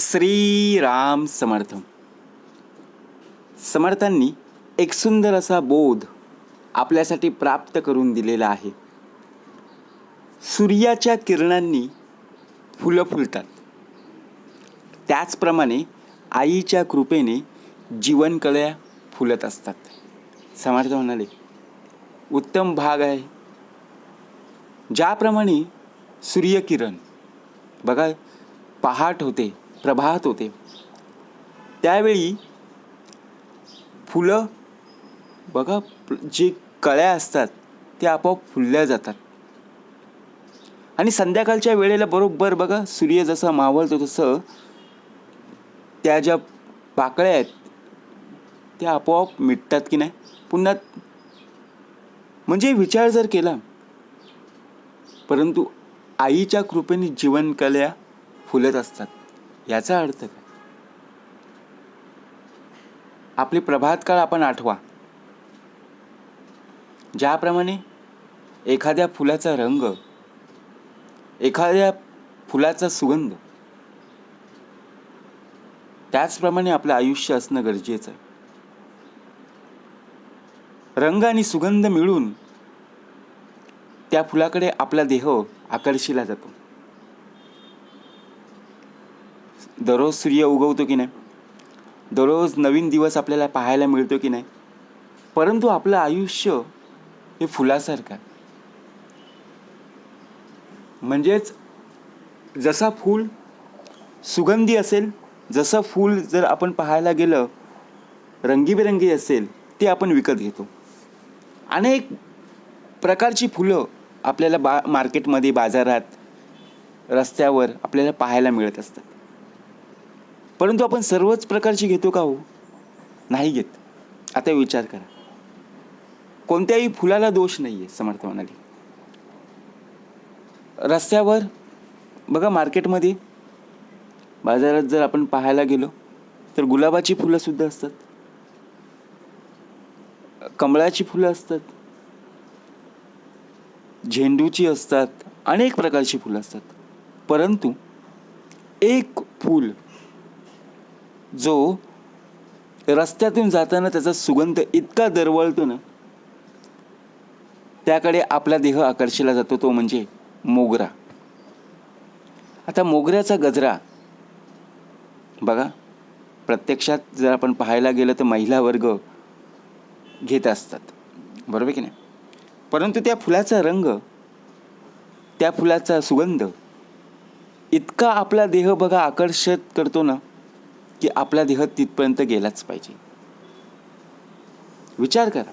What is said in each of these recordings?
श्रीराम समर्थ. समर्थांनी एक सुंदर असा बोध आपल्यासाठी प्राप्त करून दिलेला आहे. सूर्याच्या किरणांनी फुलं फुलतात. त्याचप्रमाणे आईच्या कृपेने जीवनकळ्या फुलत असतात. समर्थ म्हणाले उत्तम भाग आहे. ज्याप्रमाणे सूर्यकिरण बघा पहाट होते. प्रभात होते. त्यावेळी फुलं बघा जे कळ्या असतात त्या आपोआप फुलल्या जातात. आणि संध्याकाळच्या वेळेला बरोबर बघा सूर्य जसा मावळतो तसं त्या ज्या पाकळ्या आहेत त्या आपोआप मिटतात की नाही? पुन्हा म्हणजे विचार जर केला परंतु आईच्या कृपेने जीवनकल्या फुलत असतात. याचा अर्थ काय? आपली प्रभात काळ आपण आठवा. ज्याप्रमाणे एखाद्या फुलाचा रंग एखाद्या फुलाचा सुगंध त्याचप्रमाणे आपलं आयुष्य असणं गरजेचं आहे. रंग आणि सुगंध मिळून त्या फुलाकडे आपला देह आकर्षिला जातो. दररोज सूर्य उगवतो की नाही? दररोज नवीन दिवस आपल्याला पाहायला मिळतो की नाही? परंतु आपलं आयुष्य हे फुलासारखं म्हणजेच जसा फूल सुगंधी असेल जसं फूल जर आपण पाहायला गेलं रंगीबेरंगी असेल ते आपण विकत घेतो. अनेक प्रकारची फुलं आपल्याला बा मार्केटमध्ये बाजारात रस्त्यावर आपल्याला पाहायला मिळत असतात. परंतु आपण सर्वच प्रकारची घेतो का हो? नाही घेत. आता विचार करा. कोणत्याही फुलाला दोष नाही आहे समर्थ म्हणाले. रस्त्यावर बघा मार्केटमध्ये बाजारात जर आपण पाहायला गेलो तर गुलाबाची फुलं सुद्धा असतात. कमळाची फुलं असतात. झेंडूची असतात. अनेक प्रकारची फुलं असतात. परंतु एक फूल जो रस्त्यातून जाताना त्याचा सुगंध इतका दरवळतो ना त्याकडे आपला देह आकर्षिला जातो तो म्हणजे मोगरा. आता मोगऱ्याचा गजरा बघा प्रत्यक्षात जर आपण पाहायला गेलं तर महिला वर्ग घेत असतात. बरोबर की नाही? परंतु त्या फुलाचा रंग त्या फुलाचा सुगंध इतका आपला देह बघा आकर्षित करतो ना की आपला देह तिथपर्यंत गेलाच पाहिजे. विचार करा.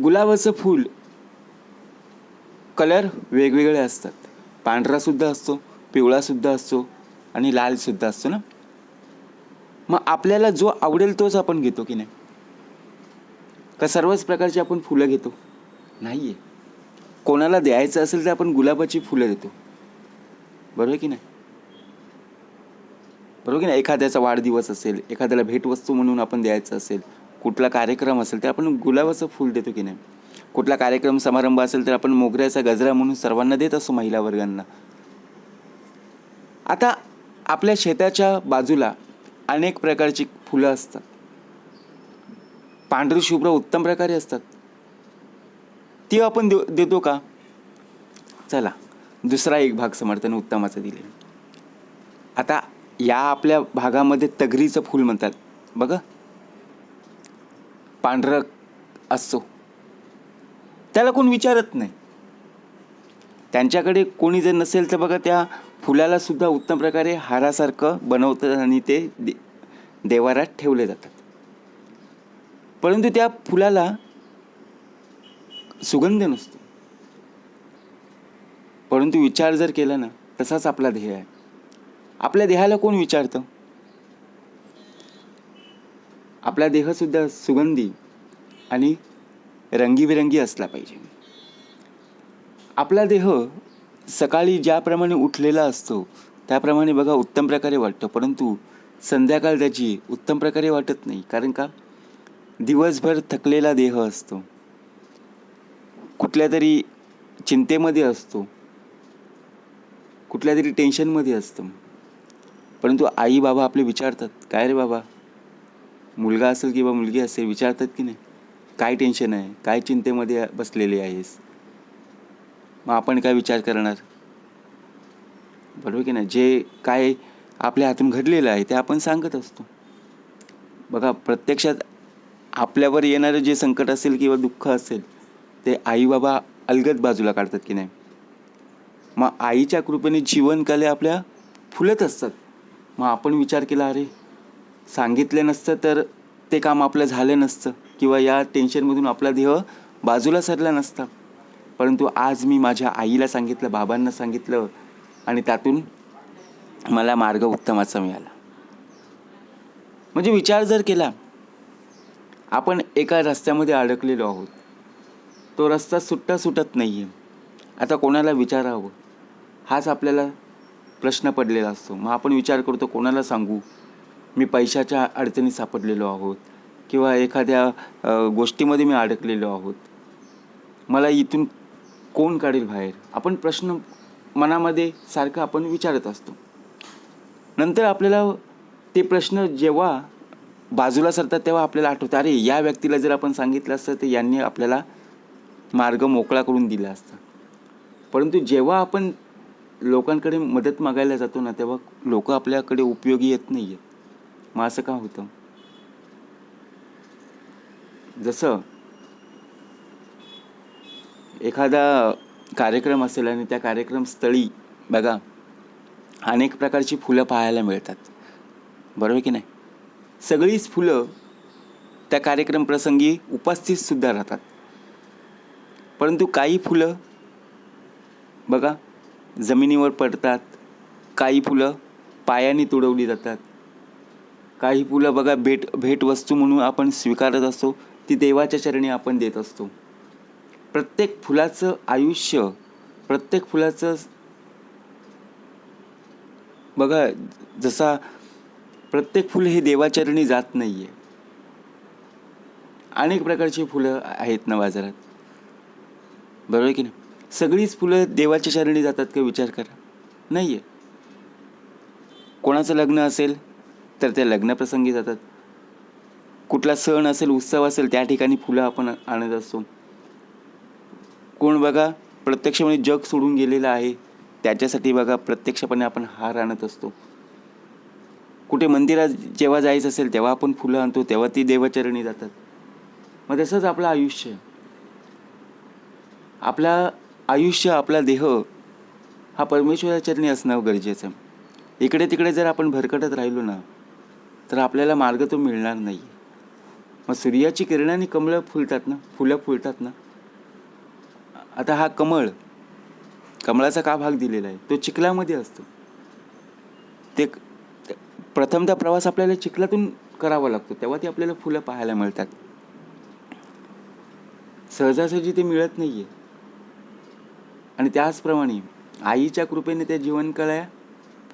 गुलाबाचं फूल कलर वेगवेगळे असतात. पांढरा सुद्धा असतो पिवळा सुद्धा असतो आणि लाल सुद्धा असतो ना? मग आपल्याला जो आवडेल तोच आपण घेतो की नाही? का सर्वच प्रकारची आपण फुलं घेतो? नाही आहे कोणाला द्यायचं असेल तर आपण गुलाबाची फुलं देतो. बरोबर की नाही? बरोबर की नाही? एखाद्याचा वाढदिवस असेल एखाद्याला भेटवस्तू म्हणून आपण द्यायचं असेल कुठला कार्यक्रम असेल तर आपण गुलाबाचं फूल देतो की नाही? कुठला कार्यक्रम समारंभ असेल तर आपण मोगऱ्याचा गजरा म्हणून सर्वांना देत असतो महिला वर्गांना. आता आपल्या शेताच्या बाजूला अनेक प्रकारची फुलं असतात. पांढरी शुभ्र उत्तम प्रकारे असतात. ती आपण देऊ देतो का? चला दुसरा एक भाग समर्थन उत्तमाचा दिले आता या आपल्या भागामध्ये तगरीचं फूल म्हणतात. बघा. पांढरं असतो त्याला कोण विचारत नाही. त्यांच्याकडे कोणी जर नसेल तर बघा त्या फुलाला सुद्धा उत्तम प्रकारे हारासारखं बनवतात आणि ते दे देवारात ठेवले जातात. परंतु त्या फुलाला सुगंध नसतो. परंतु विचार जर केला ना तसाच आपला ध्येय आहे. आपल्या देहाला कोण विचारतं? आपला देहसुद्धा सुगंधी आणि रंगीबेरंगी असला पाहिजे. आपला देह सकाळी ज्याप्रमाणे उठलेला असतो त्याप्रमाणे बघा उत्तम प्रकारे वाटतं. परंतु संध्याकाळ त्याची उत्तम प्रकारे वाटत नाही. कारण का? दिवसभर थकलेला देह असतो. कुठल्या तरी चिंतेमध्ये असतो. कुठल्या तरी टेन्शनमध्ये असतं. परंतु आई बाबा आपले विचारतात काय रे बाबा? मुलगा असेल किंवा मुलगी असेल विचारतात की नाही? काय टेन्शन आहे? काय चिंतेमध्ये बसलेली आहेस? मग आपण काय विचार करणार? बरोबर की नाही? जे काय आपल्या हातून घडलेलं आहे ते आपण सांगत असतो. बघा प्रत्यक्षात आपल्यावर येणारं जे संकट असेल किंवा दुःख असेल ते आई बाबा अलगद बाजूला काढतात की नाही? मग आईच्या कृपेने जीवनकले आपल्या फुलत असतात. मग आपण विचार केला अरे सांगितले नसतं तर ते काम आपलं झालं नसतं किंवा या टेन्शनमधून आपला देह बाजूला सरला नसता. परंतु आज मी माझ्या आईला सांगितलं बाबांना सांगितलं आणि त्यातून मला मार्ग उत्तमाचा मिळाला. म्हणजे विचार जर केला आपण एका रस्त्यामध्ये अडकलेलो आहोत. तो रस्ता सुट्टा सुटत नाही आहे आता कोणाला विचारावं? हाच आपल्याला प्रश्न पडलेला असतो. मग आपण विचार करतो कोणाला सांगू? मी पैशाच्या अडचणीत सापडलेलो आहोत किंवा एखाद्या गोष्टीमध्ये मी अडकलेलो आहोत. मला इथून कोण काढेल बाहेर? आपण प्रश्न मनामध्ये सारखं आपण विचारत असतो. नंतर आपल्याला ते प्रश्न जेव्हा बाजूला सरतात तेव्हा आपल्याला आठवतं अरे या व्यक्तीला जर आपण सांगितलं असतं तर यांनी आपल्याला मार्ग मोकळा करून दिला असता. परंतु जेव्हा आपण लोकांकडे मदत मागायला जातो ना तेव्हा लोक आपल्याकडे उपयोगी येत नाही आहेत मग असं का होतं? जसं एखादा कार्यक्रम असेल आणि त्या कार्यक्रमस्थळी बघा अनेक प्रकारची फुलं पाहायला मिळतात. बरोबर की नाही? सगळीच फुलं त्या कार्यक्रम प्रसंगी उपस्थितसुद्धा राहतात. परंतु काही फुलं बघा जमिनीवर पडतात. काही फुलं पायाने तुडवली जातात. काही फुलं बघा भेट भेटवस्तू म्हणून आपण स्वीकारत असतो. ती देवाच्या चरणी आपण देत असतो. प्रत्येक फुलाचं आयुष्य प्रत्येक फुलाचं बघा जसा प्रत्येक फुल हे देवाचरणी जात नाही आहे अनेक प्रकारची फुलं आहेत ना बाजारात बरोबर आहे की नाही? सगळीच फुलं देवाच्या शरणी जातात का विचार करा. नाही आहे कोणाचं लग्न असेल तर त्या लग्नप्रसंगी जातात. कुठला सण असेल उत्सव असेल त्या ठिकाणी फुलं आपण आणत असतो. कोण बघा प्रत्यक्षपणे जग सोडून गेलेलं आहे त्याच्यासाठी बघा प्रत्यक्षपणे आपण हार आणत असतो. कुठे मंदिरात जेव्हा जायचं असेल तेव्हा आपण फुलं आणतो तेव्हा ती देवाचरणी जातात. मग तसंच आपलं आयुष्य. आपला आयुष्य आपला देह हा परमेश्वराचरणी असणं गरजेचं. आहे इकडे तिकडे जर आपण भरकटत राहिलो ना तर आपल्याला मार्ग तो मिळणार नाही. मग सूर्याची किरणाने कमळं फुलतात ना फुलं फुलतात ना. आता हा कमळ कमळाचा का भाग दिलेला आहे? तो चिखलामध्ये असतो. ते प्रथमतः प्रवास आपल्याला चिखलातून करावा लागतो. तेव्हा ती आपल्याला फुलं पाहायला मिळतात. सहजासहजी ते मिळत नाही आहे आणि त्याचप्रमाणे आईच्या कृपेने त्या जीवनकळ्या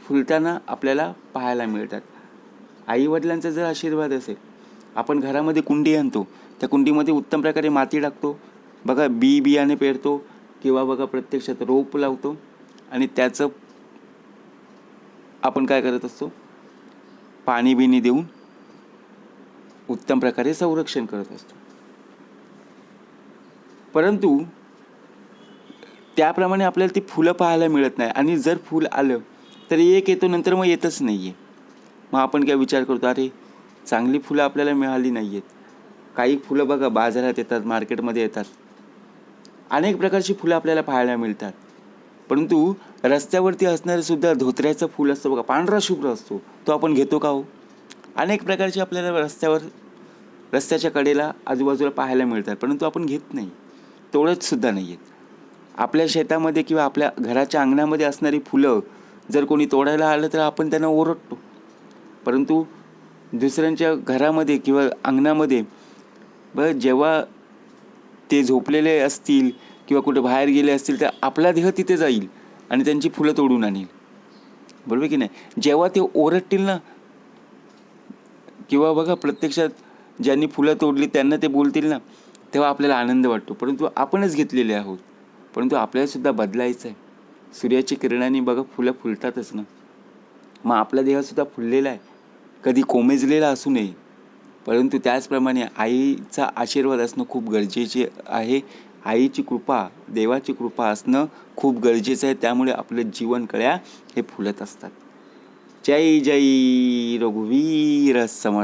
फुलताना आपल्याला पाहायला मिळतात. आईवडिलांचा जर आशीर्वाद असेल आपण घरामध्ये कुंडी आणतो त्या कुंडीमध्ये उत्तम प्रकारे माती टाकतो बघा बी बियाणे पेरतो किंवा बघा प्रत्यक्षात रोप लावतो आणि त्याचं आपण काय करत असतो? पाणी बिणी देऊन उत्तम प्रकारे संरक्षण करत असतो. परंतु त्याप्रमाणे आपल्याला ती फुलं पाहायला मिळत नाही. आणि जर फुल आलं तर एक येतो नंतर मग येतच नाही आहे मग आपण काय विचार करतो अरे चांगली फुलं आपल्याला मिळाली नाही आहेत काही फुलं बघा बाजारात येतात मार्केटमध्ये येतात. अनेक प्रकारची फुलं आपल्याला पाहायला मिळतात. परंतु रस्त्यावरती असणारंसुद्धा धोत्र्याचं फूल असतं बघा पांढरा शुभ्र असतो. तो आपण घेतो का हो? अनेक प्रकारचे आपल्याला रस्त्यावर रस्त्याच्या कडेला आजूबाजूला पाहायला मिळतात परंतु आपण घेत नाही. तेवढंच सुद्धा नाही आहेत आपल्या शेतामध्ये किंवा आपल्या घराच्या अंगणामध्ये असणारी फुलं जर कोणी तोडायला आलं तर आपण त्यांना ओरडतो. परंतु दुसऱ्यांच्या घरामध्ये किंवा अंगणामध्ये ब जेव्हा ते झोपलेले असतील किंवा कुठे बाहेर गेले असतील तर आपला देह तिथे जाईल आणि त्यांची फुलं तोडून आणील. बरोबर की नाही? जेव्हा ते ओरडतील ना किंवा बघा प्रत्यक्षात ज्यांनी फुलं तोडली त्यांना ते बोलतील ना तेव्हा आपल्याला आनंद वाटतो. परंतु आपणच घेतलेले आहोत. परंतु आपल्यालासुद्धा बदलायचं आहे सूर्याची किरणांनी बघा फुलं फुलतातच ना. मग आपला देहसुद्धा फुललेला आहे. कधी कोमेजलेला असू नये. परंतु त्याचप्रमाणे आईचा आशीर्वाद असणं खूप गरजेचे आहे. आईची कृपा देवाची कृपा असणं खूप गरजेचं आहे. त्यामुळे आपलं जीवन कळ्या हे फुलत असतात. जय जय रघुवीर समर्थ.